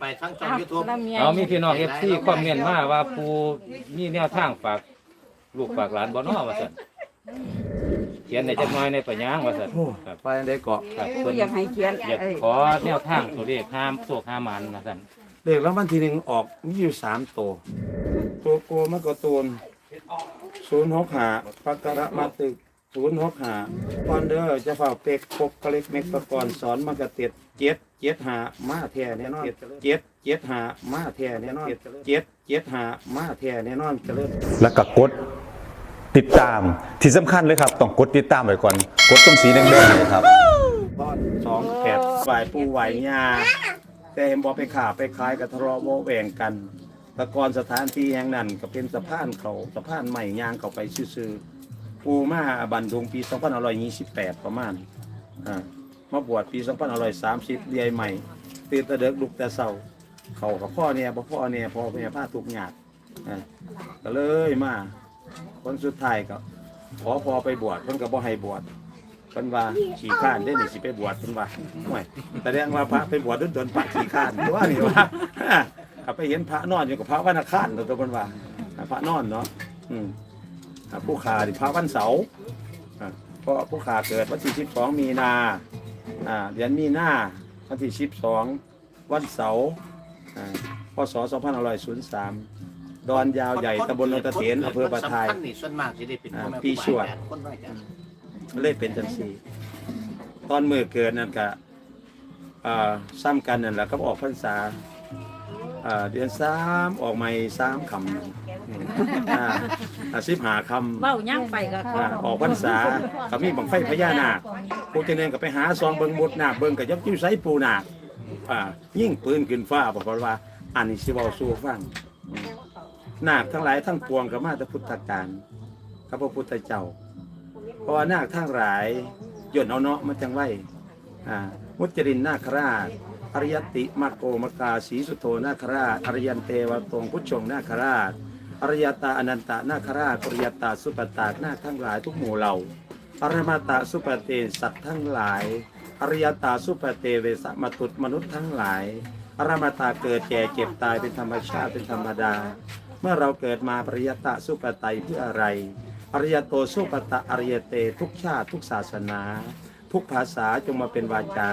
ไปทั้งช่องยูทูบเอามีพี่น้องเอฟซีคอมเมนต์มาว่าปูมีแนวทางฝากลูกฝากหลานบ่เนาะว่าซั่นเขียนในจักหน่อยในปัญญางว่าซั่นครับไปได้เกาะครับปูเพิ่นอยากให้เขียนอยากเอ้ยขอแนวทางตัวเลขห้ามโศกห้ามมันว่าซั่นเลขรางวัลที่หนึ่งออกมีอยู่สามตัว ตัวโกมะกะตูนศูนย์หกหาปักกระมาตึกศูนย์หกหาคอนเดอร์จะเฝ้าเป็กปกกะเล็กเม็กตะกอนสอนมะกะเต็ด เจ็ดเจ็ดหามาแท้แน่นอนเจ็ดเจ็ดหามาแท้แน่นอนเจ็ดเจ็ดหามาแท้แน่นอนเจะเริ่มแล้วก็กดติดตามที่สำคัญเลยครับ ต้องกดติดตามไว้ก่อน กดตรงสีแดงๆเลยครับบ้านสองแผดฝ่ายปูไหวญาแต่เห็นบอกไปขาไปขายกับทะเลาะโมแหวงกันแตะกอนสถานที่แห่งนั้นก็เป็นสะพานเขาสะพานใหม่ยางเขาไปซื่อๆปูมาบันทุงปี2528 ประมาณอ่า มาบวชปี2530เรียใหม่ตื่นตะเด็กลุกแต่เช้าเขากับพ่อเนี่ยบ่พ่อเนี่ยพ่อเนี่ยพาทุกข์ยากอ่าก็เลยมาคนสุดท้ายก็ขอพอไปบวชเพิ่นก็บ่ให้บวชเพิ่นว่าขี่ข้านได้หนี่สิไปบวชเพิ่นว่าห่วยแสดงว่าพระไปบวชโดนๆพระขี่ข้านว่านี่ว่าไปเห็นพระนอนอยู่กับพระวันอังคารตัวเพิ่นว่าพระนอนเนาะอืมอ่าผู้ขาดิพระวันเสาร์อ่าเพราะผู้ขาเกิดวันที่12มีนา อ่าเดือนมีนาวันที่12วันเสาร์อ่าพศ2503ดอนยาวใหญ่ตำบลนนทเถียนอำเภอปะทายสำคัญนี่ส่วนมากจะได้เป็นพ่อแม่ปีชวด คนน้อยจังเลยเป็นจังสี่ตอนมือเกิดนั่นก็อ่าซ้ำกันนั่นแหละก็ออกพรรษาอ่าเดือนสามออกใหม่สามคำอืมอ่า อาสิบหาคำเว้าย่างไปก็อ่าออกพรรษาก็มีบังไฟพญานาคปูเจเนนก็ไปหาซองเบิงมุดนาคเบิงกับยักยิ้วไซปูนาคอ่ายิ่งปืนขึ้นฟ้าบอกว่า อันนี้สิเว้าสู่ฟังอืมนาคทั้งหลายทั้งปวงก็มาแต่พุทธการกับพระพุทธเจ้า เพราะว่านาคทั้งหลายย่นเอาเนาะมันจังไว้อ่ามุจรินนาคราชอริยติมาโกมกาสีสุโธนาคราชอริยันเตวตงพุทธชงนาคราช อริยตาอนันตานาคราชปริยตาสุปตานาคทั้งหลายทุกหมู่เหล่าอรมาตาสุปเตสัตว์ทั้งหลาย อริยตาสุปเตเวสมตุตมนุษย์ทั้งหลาย อรมาตาเกิดแก่เก็บตายเป็นธรรมชาติเป็นธรรมดา เมื่อเราเกิดมาปริยตาสุปไตยเพื่ออะไร อริยโตสุปตะอริยเตทุกชาติทุกศาสนา ทุกภาษาจงมาเป็นวาจา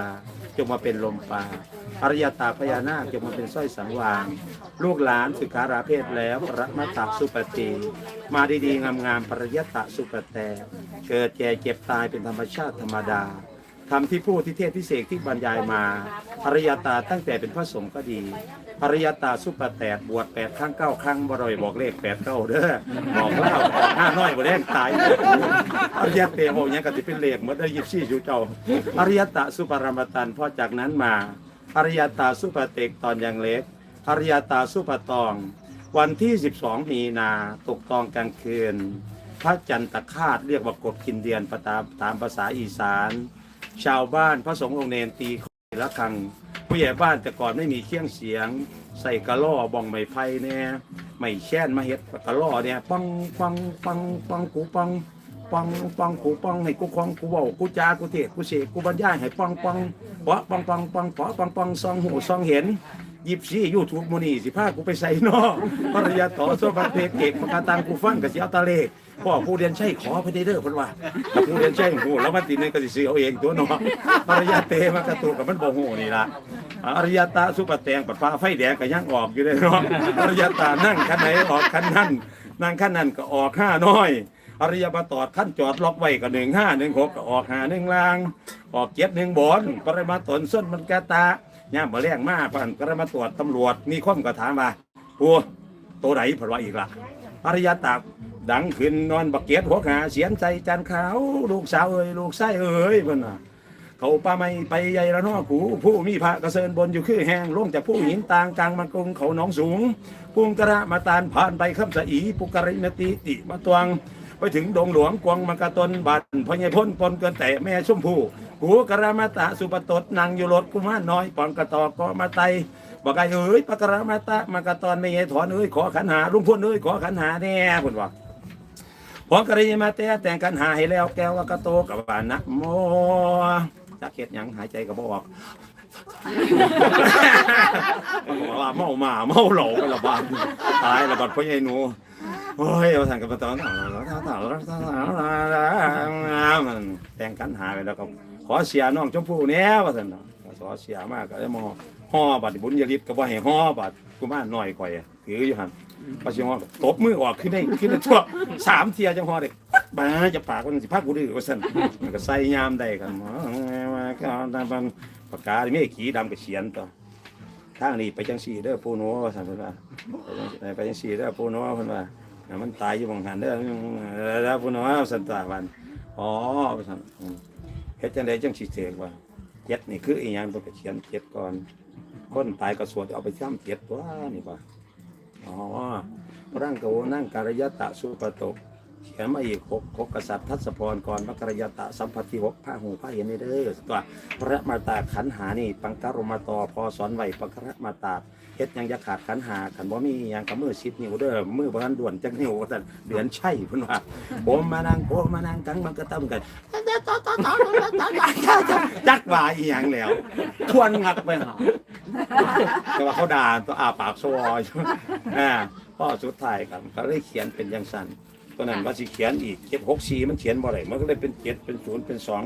จงมาเป็นลมปราณอริยตาพญานาคจงมาเป็นสร้อยสังวาง ลูกหลานสุขาราเพศแล้วพรมาตาสุปฏิมาดีๆงามๆปริยตะสุปแต่ เกิดแก่เจ็บตายเป็นธรรมชาติธรรมดา คำที่พูดที่เทศที่เสกที่บรรยายมาอริยตาตั้งแต่เป็นพระสงฆ์ก็ดีอริยตาสุปแตดบวชแปดครั้งเก้าครั้งบ่รอยบอกเลขแปดเก้าเด้อบอกเล่าบอกห้าน้อยบ่แดงตายอริยเตโหยังก็สิเป็นเลขหมดได้ยิบซี่อยู่เจ้าอริยตะสุปรมตันพอจากนั้นมาอริยตาสุปเตกตอนยังเล็กอริยตาสุปตอง วันที่ 12 มีนาตกตองกลางคืน พระจันตะคาดเรียกว่ากบกินเดียนประตามตามภาษาอีสาน ชาวบ้านพระสงฆ์องค์เนนตีขอยละครัง ผู้ใหญ่บ้านแต่ก่อนไม่มีเครื่องเสียง ใส่กระล่อบองไม้ไผ่เนี่ยไม่แช่นมาเฮ็ดกระล่อเนี่ยปังปังปังปังกูปังปังปังกูปังให้กูคองกูเบากูจ้ากูเทศกูเสกกูบรรยายให้ปังปังเพาะปังปังปังเพาะปังปังซองหูซองเห็น ยิบซี่ยูทูบมูนี่สิพากูไปใส่นอกปริยาต่อโซบัตเพกเอกประกาตังกูฟังกับเสียตาเลขพ่อผู้เรียนใช่ขอพระเดเดอร์เพิ่นว่าถ้าผู้เรียนใช่หูแล้วมันติดนึงก็สิซื้อเอาเองตัวนาะปริยาเตมันกระตูกกับมันบ่หูนี่ล่ะอริยตาสุปแตงปัดฟ้าไฟแดงก็ยังออกอยู่เลยเนาะอริยตานั่งคันไหนออกคันนั้นนั่งคันนั้นก็ออกห้าน้อยอริยบตอดท่านจอดล็อกไว้ก็หนึ่งห้าหนึ่งหกก็ออกหาหนึ่งลาง ออกเจ็ดหนึ่งบนปริมาตนส้นมันกะตา ย่ามมาแรงมาผ่านปริมาตรวจตำรวจมีข้อมก็ถามว่าผู้ตัวไหนผลว่าอีกล่ะอริยตาดังขึ้นนอนบักเกียดหัวขาเสียนใจจานขาวลูกสาวเอ้ยลูกไส้เอ้ยเพิ่นน่ะเขาป้าไม่ไปใหญ่ละนอกูผู้มีพระกระเซินบนอยู่คือแห้งลงจากผู้หินต่างกลางมันกรุงเขาหนองสูงพุงกระมาตานผ่านไปคำสะอีปุกริมติติมาตวง ไปถึงดงหลวงกวงมังกรตนบัดพญายพ้นปนเกินแต่แม่ชมพู่กูกระมาตะสุปตตนางอยู่รถกุมารน้อยปอนกระตอกก็มาไตบอกไอ้เอ้ยปกระมาตะมังกรตนไม่ยายถอนเอ้ยขอขันหาลุงพ่นเอ้ยขอขันหาแน่พุ่นว่าพอกระยมาแต่แต่งกันหาให้แล้วแก้วกระโตกับว่านะโมจักเฮ็ดยังหายใจก็บ่ออกมันบอก ว่าเมาหมาเมาเหลาไปละบาดตายละบาดพ่อใหญ่หนูโอ้ยเอาทางกับตอนมันแต่งกันหาไปแล้วก็ขอเสียน้องชมพู่แน่ว่าซั่นเนขอเสียมากก็ได้มาห่อบัดบุญยฤทธิ์ก็บ่ให้ห่อบัดกูมาหน่อยข่อยถืออยู่หั่นพอสิห่อตบมือออกขึ้นได้ขึ้นได้ทั่วสามเทียจังห่อได้บ้าจะปากมันสิพากูดื้อว่าซั่นมันก็ใส่ยามได้กันมาก็ตามากกามีขีดำก็เขียนต่อทางนี้ไปจังสี่เด้อปูโนว่าสั่นเพิ่นว่าไปจังสี่เด้อปูโนเพิ่นว่ามันตายอยู่บางหันเด้อแล้วปูโนสั่นตาวันอ๋อว่สั่นเฮ็ดจังไดจังสิเสกว่าเจ็ดนี่คืออีหยังเพิ่นก็เขียนเจ็ดก่อนคนตายก็สวดเอาไปจ้ำเจ็ดตัวนี่ว่าอ๋อร่างกโวนั่งการยะตะสุปโต เขียนมาอีกหกหกกษัตริย์ทัศพรก่อนมกรยตะสัมพัทธิหกพระหูพระเห็นนี่เด้อตัวพระมาตาขันหานี่ปังกรมาตอพอสอนไหวปังกรมาตาเฮ็ดยังจะขาดขันหาขันบ่มีหยังกับมือสิบนิ้วเด้อมือบ่ทันด่วนจักนิ้วว่าซั่เดือนใช่เพิ่นว่าผมมานั่งโผมมานั่งกังมันก็ต้กันจักว่าอีหยังแล้วทวนงักไปหาแต่ว่าเขาด่าตัวอาปากซอยอ่าพ่อสุดท้ายกันก็เลยเขียนเป็นจังซั่น ตัวนั้นว่าสิเขียนอีกเจ็ดหกสี่มันเขียนบ่ได้มันก็เลยเป็นเจ็ดเป็นศูนย์เป็นสอง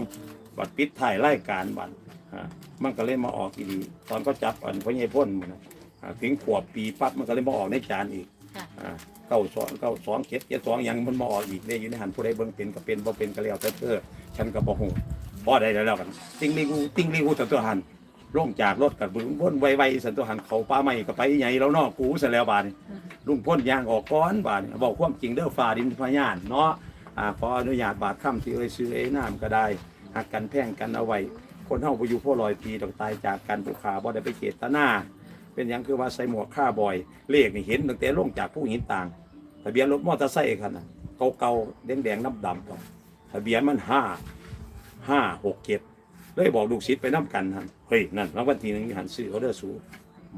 บัดปิดถ่ายรายการบัดฮะมันก็เลยมาออกอีดีตอนก็จับอันพ่อใหญ่พ่นมันนะอ่าถึงขวบปีปั๊บมันก็เลยมาออกในจานอีกอ่าเก้าสองเก้าสองเจ็ดเจ็ดสองยังมันมาออกอีกได้อยู่ในหันผู้ใดเบิ่งเป็นก็เป็นบ่เป็นก็แล้วแต่เธอฉันก็บ่ฮู้พอได้แล้วกันติ้งลิกูติ้งลิกูแต่ตัวหัน ลงจากรถกับบึงพ่นไวๆสันตัวหันเขาป้าใหม่ก็ไปใหญ่แล้วเนอกกูซะแล้วบาดนี้ลุงพ้นยางออกก้อนบาดนี้บอกความจริงเด้อฝ่าดินพญานเนาะอ่าขออนุญาตบาดค่ำที่เอ่ยซื้อเอ้ยน้ำก็ได้หักกันแพ่งกันเอาไว้คนเฮาไปอยู่พ่อลอยปีดอกตายจากกันผู้ขาบ่ได้ไปเจตนาเป็นหยังคือว่าใส่หมวกค่าบ่อย เลขนี่เห็นตั้งแต่ลงจากผู้หินต่างทะเบียนรถมอเตอร์ไซค์คันน่ะเก่าๆแดงๆน้ำดำก่อนทะเบียนมันห้าห้าหกเจ็ด เลยบอกลูกศิษย์ไปน้ำกันหันเฮ้ยนั่นรางวัลทีหนึ่งหันซื้อเขาเด้อสู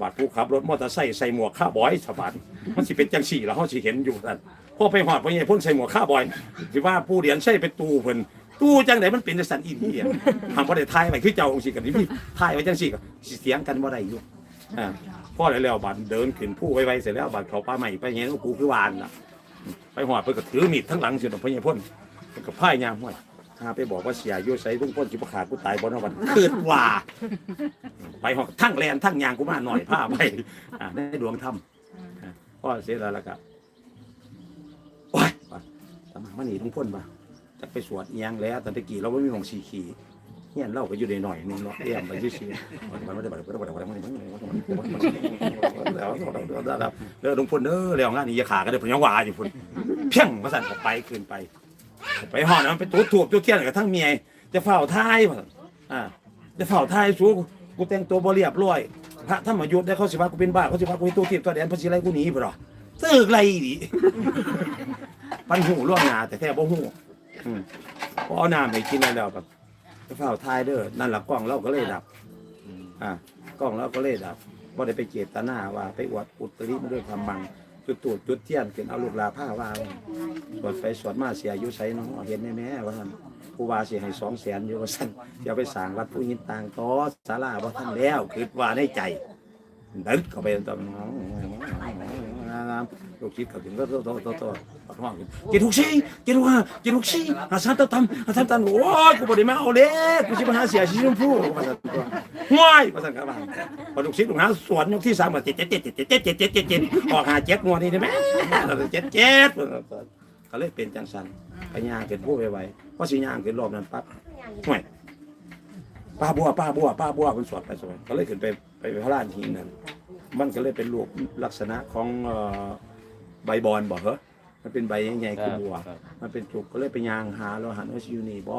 บาดผู้ขับรถมอเตอร์ไซค์ใส่หมวกข้าบอยสบานมันสิเป็นจังสี่แล้วเขาสิเห็นอยู่นั่นพอไปหอดไปเนี่พ่นใส่หมวกข้าบอยสิว่าผู้เรียนใช่เป็นตู้เพิ่นตู้จังไหนมันเป็นจังสันอีเดียทำพอได้ทายไว้คือเจ้าองค์สิกันนี่พี่ทายไว้จังสี่ก็สิเสียงกันบ่ได้อยู่อ่าพ่อได้แล้วบาดเดินขึ้นผู้ไวๆเสร็จแล้วบาดเขาป้าใหม่ไปเงี้กูคือวานน่ะ ไปหอดเพิ่นก็ถือมีดทั้งหลังสิดอกพญพ่นเพิ่นก็พ่ายยามห้วย้าไปบอกว่าเสียอยู่ใส่ลุงพ่นสิบขาดกูตายบนาวันคืนว่า ไปหอกทั้งแลนทั้งยางกูมาหน่อยผ้าไปอ่าได้ดวงธรรมพ่อเสียแล้วล่ะครับโอ้ยว่าทำไมมันหนีทุงพ้นมาจะไปสวดเอียงแล้วตอนตะกี้เราไม่มีของสีขีเฮียนเล่าก็อยู่ในหน่อยนึงเนาะเอี้ยมไปชื่อๆมันไม่ได้บัตรไม่ได้บัตรไม่ได้บัตรแล้วแล้วแล้วลุงพ้นเด้อแล้วงานนี้อย่าขากันเด้อผมยังว่าอยู่พุ่นเพียงมาสั่นออกไปคืนไป ไปห่อนะมันไปตูดถูกตัวเทียนกับทั้งเมียจะเฝ้าท้ายอ่าจะเฝ้าท้ายสู้กูแต่งตัวบ่เรียบร้อยพระธรรมยุทธ์ได้เขาสิว่ากูเป็นบ้าเขาสิว่ากูเป็นตัวเทียบตัวแดนพระศิไลกูหนีบ่หรอตึกไรดิปันหูล่วงหนาแต่แท้บ่หูอืมพอเอาน้ำให้กินแล้วแบบจะเฝ้าท้ายเด้อนั่นล่ะกล้องเราก็เลยดับ อ่ากล้องเราก็เลยดับบ่ได้ไปเจตนาว่า ไปอวดอุตริมด้วยความบัง จุดตูดจุดเทียนขึ้นเอาลูกลาผ้าว่าสวดไปสวดมาเสียอายุใช้น้องเห็นแม่ๆว่าท่านผู้ว่าเสียให้สองแสนอยู่ว่าท่านเดี๋ยวไปสางวัดผู้หินต่างต่อศาลาว่าท่านแล้วคิดว่าในใจดึกเข้าไปตอน ลูกคิดกับถึงก็โตโตโตโตปักห้องกินทุกชีกินทุกห้ากินทุกชีหาสามตำตำหาสามตำโอ้ยกูบ่ได้มาเอาเล็กกูสิมาหาเสียชีชมพู่ว่าท่นตัวง่ายว่าท่านครับว่าพอลูกศิษย์ลูกหาสวนยกที่สามก็เจ็ดเจ็ดเจ็ดเจ็ดเจ็ดเจ็ดเจ็ดเจ็ดเจ็ดออกหาเจ็ดงวดนี่ได้ไหมเจ็ดเจ็ดก็เลยเป็นจังสันไปย่างเกิดผู้ไวๆพอสิย่างเกิดรอบนั้นปั๊บห่วยป้าบัวป้าบัวป้าบัวมันสวดไปสวดก็เลยขึ้นไปไปพระราชหินนั่น มันก็เลยเป็นรูปลักษณะของเอ่อใบบอนบอกเหรอมันเป็นใบใหญ่ๆคือบัวครับมันเป็นจุกก็เลยไปยางหาเราหันว่าอยู่นี่บ่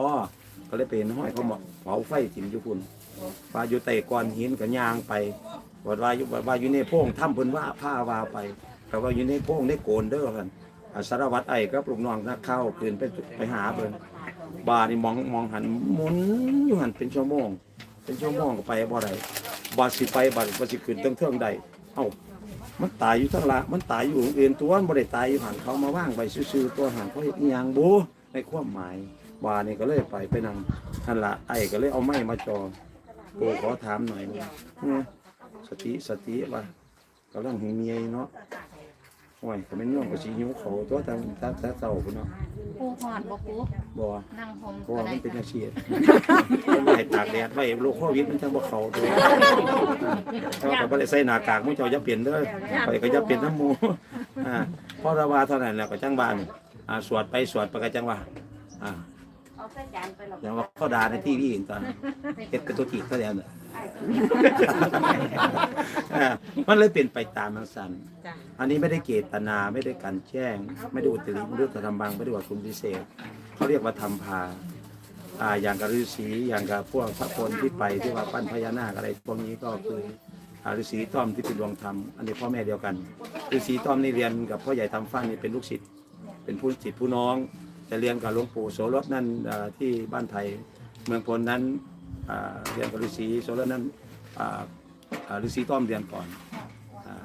ก็เลยไปเห็นห้อยเขาบอกเผาไฟถิ่มอยู่คุณว่าอยู่ใต้ก้อนหินก็ยางไปว่าว่าอยู่ว่าอยู่ในโพรงถ้ำเพิ่นว่าผ้าว่าไปแต่ว่าอยู่ในโพรงในโกนเด้อกันอ่าสารวัตรไอ้กับลูกน้องนักเข้าคืนไปไปหาเพิ่นบานี่มองมองหันหมุนอยู่หันเป็นชั่วโมง เป็นชั่วโมงก็ไปบ่ได้ บาดสิไปบาดบ่สิขึ้นเทิงๆใดเอ้ามันตายอยู่ทั้งละมันตายอยู่อื่นตัวมันบ่ได้ตายอยู่หันเขามาว่างไปซื่อๆตัวหันเขาเห็นยังบูในความหมายว่านี่ก็เลยไปไปนั่งนั่นละไอ้ก็เลยเอาไม้มาจอปูขอถามหน่อยนะสติสติว่ากำลังหงเมียอยู่เนาะ โอ้ยก็ไม่น่วงก็สิหิวเขาวตัวทางตาตาเต่าพุ่นเนาะปูหอดบ่ปูบ่นั่งห่มเพราะก็ว่าได้มันเป็นอาชีพมันไม่ให้ตากแดดไว้โรคโควิดมันจังบ่เข้าตัวถ้าก็บ่ได้ใส่หน้ากากมึงเจ้าอย่าเปลี่ยนเด้อไปก็อย่าเปลี่ยนน้ำหมูอ่าเพราะเราว่าเท่านั้นแล้วก็จังบ้านอ่าสวดไปสวดไปก็จังว่าอ่าเอาใส่จานไปหรอกอย่างว่าเขาด่าในทีวีตอนเฮ็ดเป็นตัวทีเขาแล้วเนี่ย อ่ามันเลยเป็นไปตามนังสันจ้ะ อันนี้ไม่ได้เกตนาไม่ได้การแจ้ง ไม่ได้อุตริไม่ได้ทำบังไม่ได้ว่าคุณพิเศษ เขาเรียกว่าทำพาอ่าอย่างกับฤาษีอย่างกับพวกพระพลที่ไปที่ว่าปั้นพญานาคอะไรพวกนี้ก็คืออ่าฤาษีต้อมที่เป็นดวงธรรมอันนี้พ่อแม่เดียวกันฤาษีต้อมนี่เรียนกับพ่อใหญ่ทำฟันนี่เป็นลูกศิษย์เป็นผู้ศิษย์ผู้น้องจะเรียนกับหลวงปู่โสรถนั่นอ่าที่บ้านไทย เมืองพลนั้นอ่า เรียนกับฤาษีโสรถนั้นฤาษีต้อมเรียนก่อนอ่า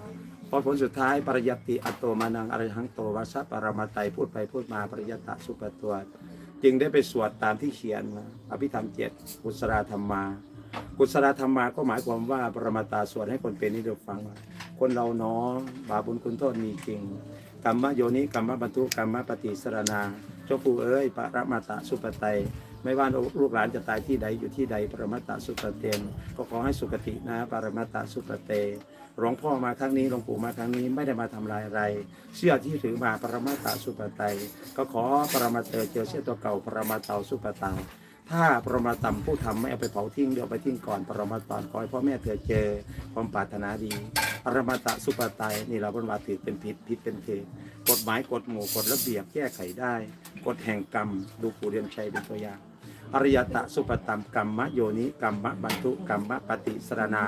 พอผลสุดท้ายปริยัติอัตโตมานังอรหังโตวัสสะปรมาไตพูดไปพูดมาปริยัตะสุปตัว จึงได้ไปสวดตามที่เขียนอภิธรรมเจ็ดกุศลธรรมมากุศลธรรมมาก็หมายความว่าปรมาตาสวดให้คนเป็นนี่เดียวฟังว่าคนเราเนาะบาปบุญคุณโทษมีจริงกรรมโยนิกรรมบรรทุกรรมปฏิสรณา เจ้าปู่เอ้ยปรมาตาสุปไตยไม่ว่าลูกหลานจะตายที่ใดอยู่ที่ใดปรมาตาสุปเตนก็ขอให้สุคตินะปรมาตาสุปเตหลวงพ่อมาครั้งนี้หลวงปู่มาครั้งนี้ไม่ได้มาทำลายอะไร เสื้อที่ถือมาปรมาตาสุปไตยก็ขอปรมาเตเจอเสื้อตัวเก่าปรมาเตาสุปตังถ้าปรมาตัมผู้ทำไม่เอาไปเผาทิ้งเดี๋ยวไปทิ้งก่อนปรมาตอนขอให้พ่อแม่เธอเจอความปรารถนาดี อรมาตะสุปไตยนี่เราเป็นว่าถือเป็นผิดผิดเป็นเทกฎหมายกฎหมู่กฎระเบียบแก้ไขได้ กฎแห่งกรรมดูปู่เรียนชัยเป็นตัวอย่าง อริยตะสุปตัมกรรมโยนิกรรมบรรทุกรรมปฏิสรณา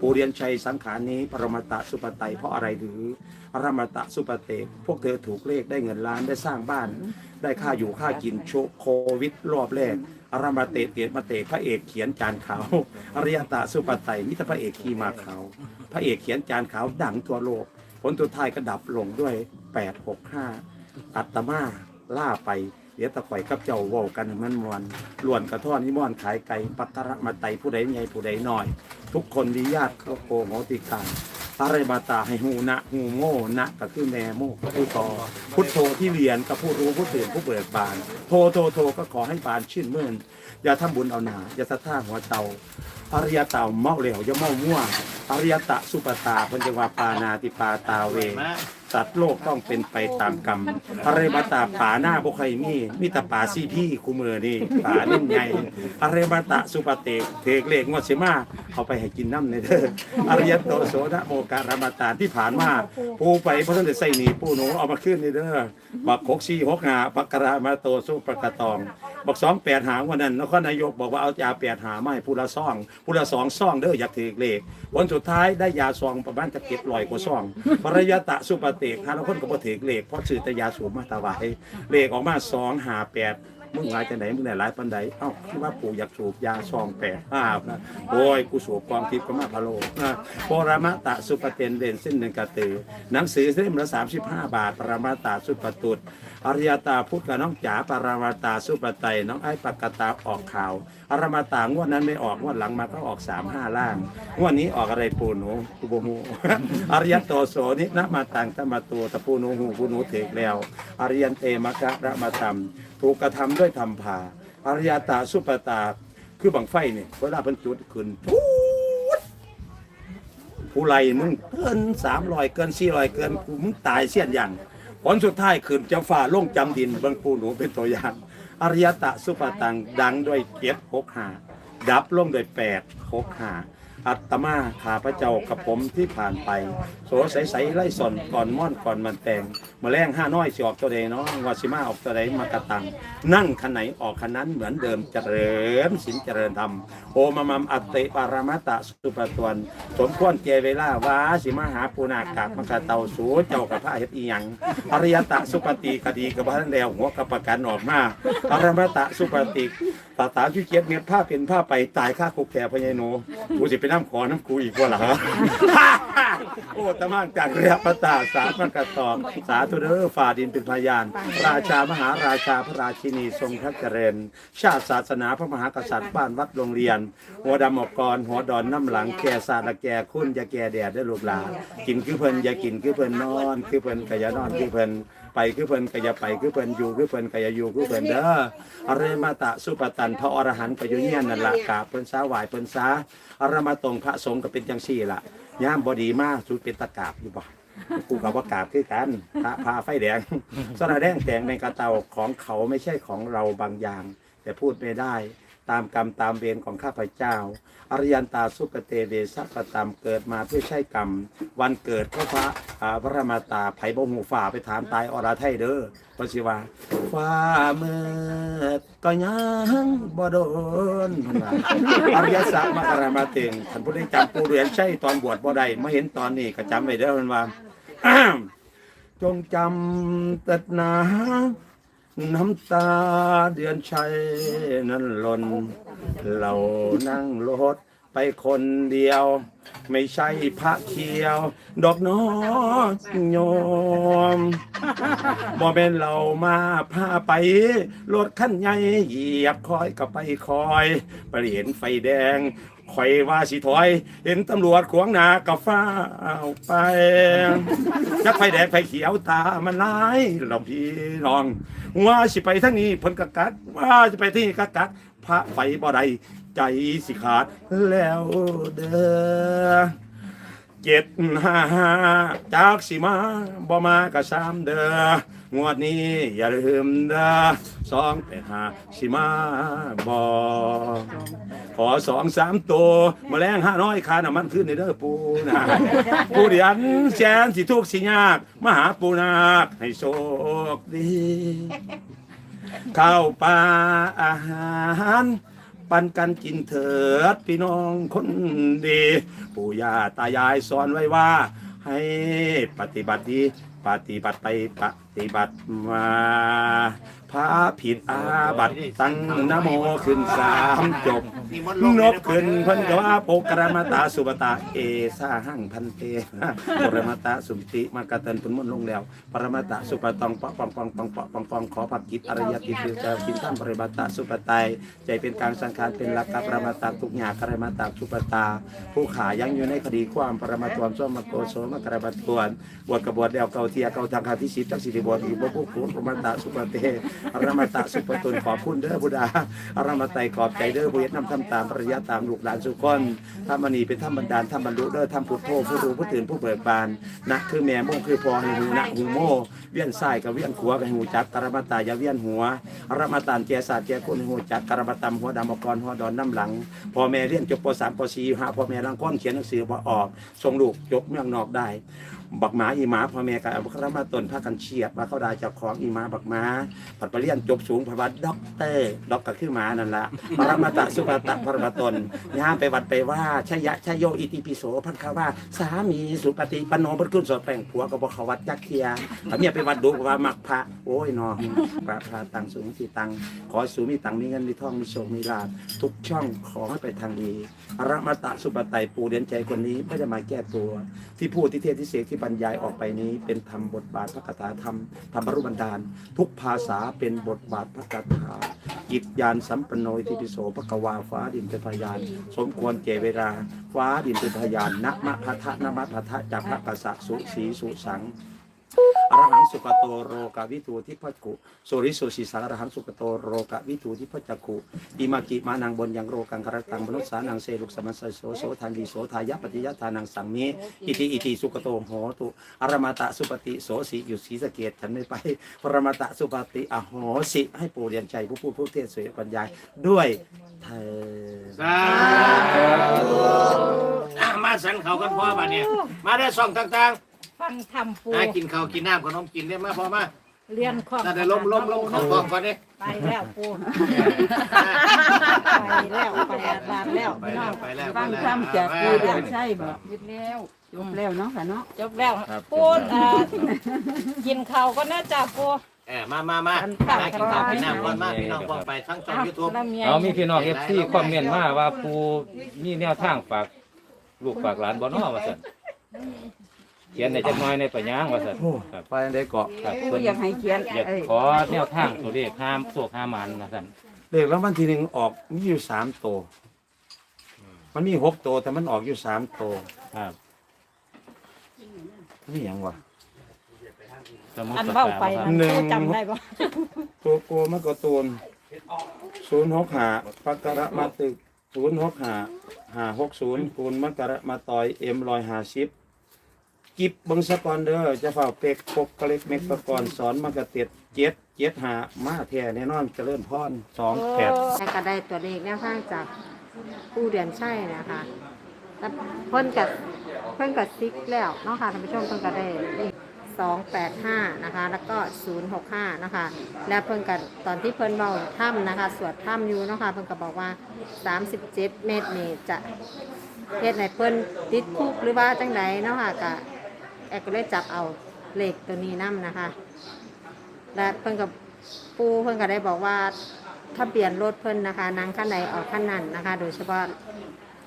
ปูเรียนชัยสังขารนี้ปรมาตะสุปไตยเพราะอะไรหรืออรมตะสุปเตพวกเธอถูกเลขได้เงินล้านได้สร้างบ้าน ได้ค่าอยู่ค่ากินโชโควิดรอบแรกอรมาเตเตมาเตพระเอกเขียนจานขาวอริยตะสุปไตมิตรพระเอกขี่มาขาวพระเอกเขียนจานขาวดังทั่วโลก ผลตัวท้ายก็ดับลงด้วย 865 อัตมาล่าไป เดี๋ยวตะข่อยกับเจ้าเว้ากันมันมวนล้วนกระท่อนนิมอนขายไก่ปัตตระมาไตผู้ใดใหญ่ผู้ใดน้อย ทุกคนดีญาติเขาโกโหติกาอะไรมาตาให้หูนะหูโง่นะก็คือแม่โม่ก็คือต่อพุทโธที่เรียนกับผู้รู้ผู้ตื่นผู้เบิกบาน โทโทโทก็ขอให้บานชื่นมื่นอย่าทำบุญเอาหนาอย่าสะท่าหัวเตาอริยตาเมาเหลวอย่าเมาม่วอริยตะสุปตาเพันจังว่าปานาติปาตาเวสัตว์โลกต้องเป็นไปตามกรรมอะไรมาตาป่าหน้าบุใครมีมีแต่ป่าซี่พี่คูมือนี่ป่าเล่นใหญ่อะไรมาตะสุปเตกเทกเลกงวดเสมาเอาไปให้กินน้ำในเด้ออริยโตโสนะโมการมาตาที่ผ่านมาปูไปเพราะท่านได้ใส่หนีปูหนูเอามาขึ้นในเด้อบักหกซี่หกหาปักกรามาโตสุปกระตองบอกสองแปดหางวันนั้นนครนายกบอกว่าเอายาแปดหามาให้ผู้ละซ่อง ผู้ละสองซองเด้ออยากถือเลขผลสุดท้ายได้ยาซองประมาณจะเก็บลอยกว่าซองปริยตะสุปเตกฮาแล้วคนก็บ่ถือเลขเพราะซื้อแต่ยาสูบมาถวายเลขออกมาสองหาแปด มึงหลายจังไหนมึงได้หลายปันใดเอ้าคิดว่าปู่อยากสูบยาซองแปดห้านะโอ้ยกูสูบความทิพย์ก็มาพะโลนะปรมะตะสุปเตนเดนเส้นหนึ่งกระตือหนังสือเล่มละ35บาท ปรมาตาสุปตุตอริยตาพุทธกับน้องจ๋าปรมาตาสุปไตยน้องไอ้ปกตาออกข่าวอรมาตางวดนั้นไม่ออกงวดหลังมาก็ออกสามห้าล่างงวดนี้ออกอะไรปูหนูปูโบหูอริยโตโสนินะมาตังตมาตัวตะปูหนูหูปูหนูเถกแล้ว อริยันเตมะกะระมาตำ ถูกกระทำด้วยธรรมภาอริยตาสุปตาคือบังไฟเนี่ยเวลาเพิ่นจุดขึ้นพูดผู้ไรมึงเกินสามรอยเกินสี่รอยเกินกูมึงตายเสี้ยนอย่างผลสุดท้ายขืนจะฝ่าล่งจำดินบางปูหนูเป็นตัวอย่างอริยตะสุปตังดังด้วยเกียรติหกหาดับล่งด้วยแปดหกหา อัตมาขาพระเจ้ากับผมที่ผ่านไป โสใสๆไล่สนก่อนม่อนก่อนมันแตงมาแรงห้าน้อยสิออกตัวใดเนาะวาสิมาออกตัวใดมากระตัง นั่งคันไหนออกคันนั้นเหมือนเดิมเจริญสินเจริญธรรม โอมามัมอัตเตปารามตะสุปตวนสมควรเกเวลาวาสิมาหาปูนากากมกะเตาสูเจ้ากับพระเฮ็ดอีหยังอริยตะสุปฏิกดีกับพระแล้วหัวกับประกันออกมาปารามตะสุปฏิ ตาตาชื่เกียรติเมียผ้าเป็นผ้าไปตายค่าคุกแก่พญายโนกูสิไปน้ำขอน้ำกูอีกว่าล่ะโอ้ตะมานจากเรียปตาสามันกระตอบสาธุเด้อฝ่าดินเป็นพยาน ราชามหาราชาพระราชินีทรงพระเจริญ ชาติศาสนาพระมหากษัตริย์บ้านวัดโรงเรียน หัวดำออกกรหัวดอนน้ำหลังแก่ศาสตร์ละแก่คุณอย่าแก่แดดได้ลูกหลานกินคือเพิ่นอย่ากินคือเพิ่นนอน คือเพิ่นก็อย่านอนคือเพิ่น ไปคือเพิ่นก็อย่าไปคือเพิ่นอยู่คือเพิ่นก็อย่าอยู่คือเพิ่นเด้ออเรมาตะสุปตันพระอรหันต์ก็อยู่เนี่ยนั่นล่ะกราบเพิ่นสาไหวเพิ่นสาอรมาตรงพระสงฆ์ก็เป็นจังซี่ล่ะย่ามบ่ดีมากสุดเป็นตะกราบอยู่บ่กูกับว่ากราบคือกันพระพาไฟแดงสระแดงแต่งในกระเตาของเขาไม่ใช่ของเราบางอย่าง แต่พูดไม่ได้ ตามกรรมตามเวรของข้าพเจ้า อริยันตาสุปเตเวสัพตามเกิดมาเพื่อใช้กรรม วันเกิดของพระอ่าพระมาตาไผ่บงหูฝ่าไปถามตายอราไทยเด้อพระศิวาฟ้ามืดก็ยังบ่โดนเพิ่นอริยสัจมกรมาเต็งท่านผู้ได้จำปูเรียนใช่ตอนบวชบ่ได้มาเห็นตอนนี้ก็จำไว้เด้อเพิ่นว่าจงจำตัดหนา น้ำตาเดือนชัยนั้นหล่นเรานั่งรถไปคนเดียว ไม่ใช่พระเคียว ดอกน้อโยมบ่เป็นเรามาพาไปรถขั้นใหญ่เหยียบคอยก็ไปคอยไปเห็นไฟแดง คอยว่าสิถอย เห็นตำรวจขวางหน้าก็ฟ้าเอาไปจักไฟแดงไฟเขียวตามันร้ายเราพี่น้อง ว่าสิไปทั้งนี้เพิ่นกกัด ว่าจะไปที่นี่กกัด พระไฟบ่ได้ใจสิขาดแล้วเด้อเจ็ดห้าห้าจากสิมาบ่มาก็สามเด้อ งวดนี้อย่าลืมเด้อสองแปดห้าสิมาบ่ขอสองสามตัวมาแมลงห้าน้อยคาน้ำมันขึ้นในเด้อปูนะปูเดียนแสนสิทุกสิยากมหาปูนาคให้โชคดีข้าวปลาอาหารปันกันกินเถิดพี่น้องคนดี ปู่ย่าตายายสอนไว้ว่า ให้ปฏิบัติดีปฏิบัติไปปะ ฏิบัติมาพระผิดอาบัติตั้งนะโมขึ้นสามจบนี่มดลงนกขึ้นพันกว่าโปกรมาตาสุปตาเอสาหังพันเตปรมาตาสุมติมากตันปุนมนลงแล้ว ปรมาตาสุปตองปะปองปองปองปองปองปองขอผักกิจอริยติคือจะกินท่านปริมาตาสุปไตยใจเป็นกลางสังขารเป็นหลักกับปรมาตาทุกอย่างกรมาตาสุปตา ผู้ขายังอยู่ในคดีความปรมาตวมส้มมโกโสมกรบัตตวนบวชกบวชเดียวเก่าเทียเก่าทางคาที่สิบจักสิริบวชอีกบ่ผู้คุณปรมตาสุปเตอรมตาสุปตุนขอบคุณเด้อบุดาอรมาไตขอบใจเด้อผู้เฮ็ดนำทำตามปริยาตามลูกหลานสุกคนถ้ามณีเป็นธรรมบันดาลธรรมบรรลุเด้อธรรมพุทโธผู้รู้ผู้ตื่นผู้เบิกบานนะคือแม่มุ่งคือพอให้หูนะหูโมเวียนซ้ายกับเวียนขวกับหูจักกรมตาอย่าเวียนหัวอรมตานเจศาสตร์เจคนให้หูจักกรมาตำหัวดำมกรหัวดอนน้ำหลังพ่อแม่เรียนจบป .3 ป .4 หาพ่อแม่รังก้อนเขียนหนังสือบ่ออกส่งลูกจบเมืองนอกได้ บักหมาอีหมาพ่อแม่กับอัครมาตนพากันเฉียดว่าเขาได้เจ้าของอีหมาบักหมาปัดไปเรียนจบสูงพระวัดด็อกเตอร์ด็อกก็คือหมานั่นละปรมาตะสุปตะพระมาตนย่ามไปวัดไปว่าชยะชยโยอิติปิโสพันคาว่าสามีสุปฏิปนโนพระคุณสดแปลงผัวก็บอกเขาวัดจักเทียถ้าเมียไปวัดดูว่ามักพระโอ้ยนอพระพระตังสูงที่ตังขอสูงมีตังมีเงินมีทองมีโชคมีลาภทุกช่องขอให้ไปทางดีอรมาตะสุปไตยปูเรียนใจคนนี้ไม่ได้มาแก้ตัว ที่พูดที่เทศที่เสกที่บรรยายออกไปนี้เป็นธรรมบทบาทพระคาถาธรรมธรรมรุบันดาล ทุกภาษาเป็นบทบาทพระคาถาจิตยานสัมปนโนอิติพิโสพระกวาฟ้าดินเป็นพยาน สมควรเจเวลาฟ้าดินเป็นพยานนะมะพะทะนะมะพะทะจากพระกษัตริย์สุสีสุสัง อรหังสุกโตโรกวิทูทิพัจกุสุริสุสีสังอรหังสุกโตโรกวิทูทิพัจกุอิมากิมานังบนยังโรกังคารตังมนุษสานังเสลุกสมัสสโสโสทานดีโสทายะปฏิยะทานังสังเมอิติอิติสุกโตโหตุอรมาตะสุปฏิโสสีอยู่ศรีสะเกดฉันไม่ไปปรมาตะสุปฏิอโหสิให้ปู่เรียนใจผู้พูดผู้เทศน์สวยบรรยายด้วยเธอสาธุมาสันเขากันพ่อบัดเนี่ยมาได้ส่องต่าง ฟังทำปูๆหากินข้าวกินน้ำขนมกินได้มาพอมาเรียนความถ้าได้ล้มล้มล้มเขาบอกก่อนดิไปแล้วปูไปแล้วไปอาบานแล้วไปพี่น้แล้อวงไปแล้วฟังไปแล้วคำจากปูเดือนใช่บ่หยุดแล้วจบแล้วเนาะค่ะเนาะจบแล้วปูเอ่อกินข้าวก็น่าจะปูเออมามามามากินข้าวกินน้ำก่อนมาพี่น้องพวกไปทั้งช่องยูทูบแล้วเมียเอามีพี่น้อง FC คอมเมนต์มาว่าปูมีแนวทางฝากลูกฝากหลานบ่เนาะว่าซั่นเขียนได้จักหน่อยในปัญญางว่าซั่นโอ้ครับไปอันใดเกาะครับปูเพิ่นอยากให้เขียนอยากเอ้ยขอแนวทางตัวเลขห้ามโศกห้ามมันว่าซั่นเลขแล้ววันที่หนึ่งออกมีอยู่สามตัวมันมีหกตัวแต่มันออกอยู่สามตัวครับนี่หยังวะ สมุดอันปากเบ้ากาไปบ่คนะรับหนึ่ง ปูจำได้ปะตัวโกมะกะตูนศูนย์หกหาปักกะระมาตึกศูนย์หกหาหาหกศูนย์คูณมะกะระมาต่อยเอ็มลอยหาชิป กิบเบิงสกอนเดอร์จะเฝ้าเป็กปกกะเล็กเม็กตะกอนสอนมะกะเต็ดเจ็ดเจ็ดหามาแท้แน่นอนเจริญพรสองแปดแต่ก็ได้ตัวเลขแนวทางจากผู้เรียนใช่นะคะแล้วเพิ่นกับเพิ่นกับซิกแล้วเนาะค่ะท่านผู้ชมเพิ่นก็ได้สองแปดห้านะคะ แล้วก็ศูนย์หกห้านะคะ แล้วเพิ่นกับตอนที่เพิ่นเบาถ้ำนะคะ สวดถ้ำอยู่เนาะค่ะเพิ่นก็บอกว่าสามสิบเจ็ดเมตรนี่จะเฮ็ดในเพิ่นติดคุกหรือว่าจังใดเนาะค่ะก็ แอกก็เลยจับเอาเหลขตัวนี้นํนะคะ และเพิ่นกับปูเพิ่นก็ได้บอกว่าทะเบียนรถเพิ่นนะคะนางขั้นใดออกขั้นนั้นนะคะ โดยเฉพาะ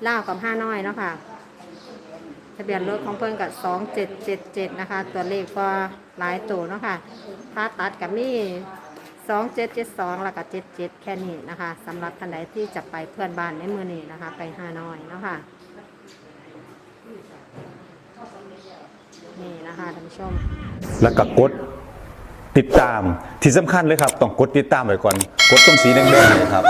เล่ากับห้าน้อยเนาะค่ะทะเบียนรถของเพิ่นกับสองเจ็ดเจ็ดเจ็ดนะคะ ตัวเลขก็หลายตัวเนาะค่ะถ้าตัดกับนี่สองเจ็ดเจ็ดสองแล้วก็เจ็ดเจ็ดแค่นี้นะคะสำหรับท่านใดที่จะไปเพื่อนบ้านในมือนี้นะคะ ไปห้าน้อยเนาะค่ะ นี่นะคะท่านผู้ชม แล้วก็กดติดตามที่สำคัญเลยครับ ต้องกดติดตามไว้ก่อน กดตรงสีแดงๆเนยครับ